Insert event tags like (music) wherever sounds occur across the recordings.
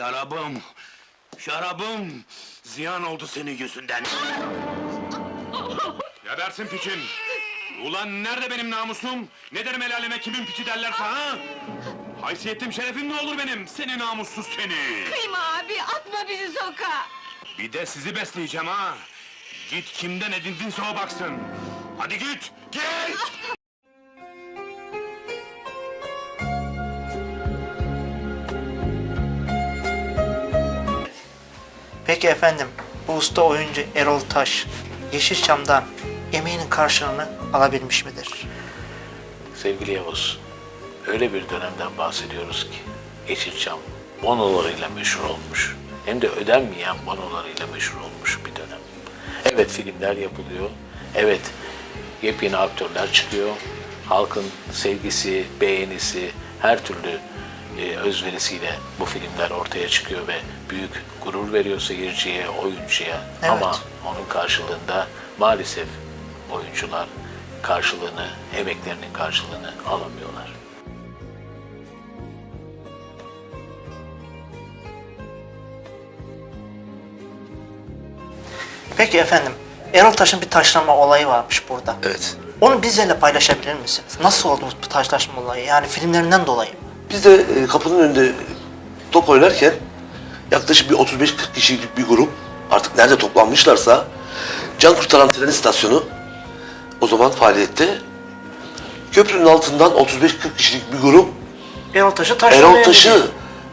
Şarabım, şarabım ziyan oldu senin yüzünden. Gebersin piçin. Ulan nerede benim namusum? Ne derim el aleme kimin piçi derlerse ha? Haysiyetim şerefim ne olur benim? Seni namussuz seni. Kıyma abi, atma bizi sokağa! Bir de sizi besleyeceğim ha. Git kimden edindinse o baksın. Hadi git, git! Peki efendim, bu usta oyuncu Erol Taş, Yeşilçam'dan emeğinin karşılığını alabilmiş midir? Sevgili Yavuz, öyle bir dönemden bahsediyoruz ki Yeşilçam bonolarıyla meşhur olmuş. Hem de ödenmeyen bonolarıyla meşhur olmuş bir dönem. Evet filmler yapılıyor, evet yepyeni aktörler çıkıyor. Halkın sevgisi, beğenisi, her türlü e, özverisiyle bu filmler ortaya çıkıyor ve büyük gurur veriyor seyirciye, oyuncuya. Evet. Ama onun karşılığında maalesef oyuncular karşılığını, emeklerinin karşılığını alamıyorlar. Peki efendim, Erol Taş'ın bir taşlama olayı varmış burada. Evet. Onu bizlerle paylaşabilir misiniz? Nasıl oldu bu taşlaşma olayı? Yani filmlerinden dolayı. Biz de e, kapının önünde top oynarken yaklaşık bir 35-40 kişilik bir grup artık nerede toplanmışlarsa can kurtaran tren istasyonu o zaman faaliyette köprünün altından 35-40 kişilik bir grup Erol Taş'ı taşlamaya Erol Taş'ı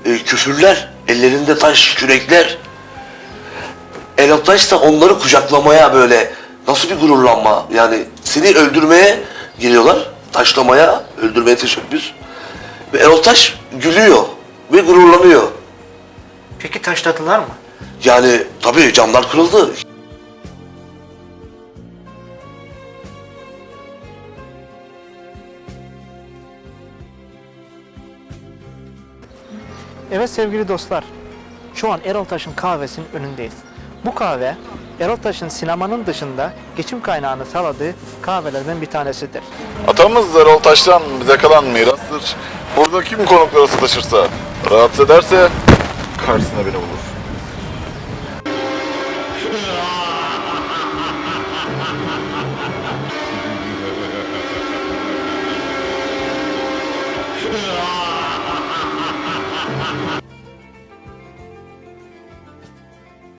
e, küfürler, ellerinde taş, kürekler. Erol Taş da onları kucaklamaya böyle nasıl bir gururlanma yani seni öldürmeye geliyorlar, taşlamaya, öldürmeye teşebbüs. Ve Erol Taş gülüyor ve gururlanıyor. Peki taşladılar mı? Yani tabii camlar kırıldı. Evet sevgili dostlar, şu an Erol Taş'ın kahvesinin önündeyiz. Bu kahve, Erol Taş'ın sinemanın dışında geçim kaynağını sağladığı kahvelerden bir tanesidir. Atamız Erol Taş'tan bize kalan mirastır. Burada kim konuklara sataşırsa, rahatsız ederse karşısına beni bulur. (laughs)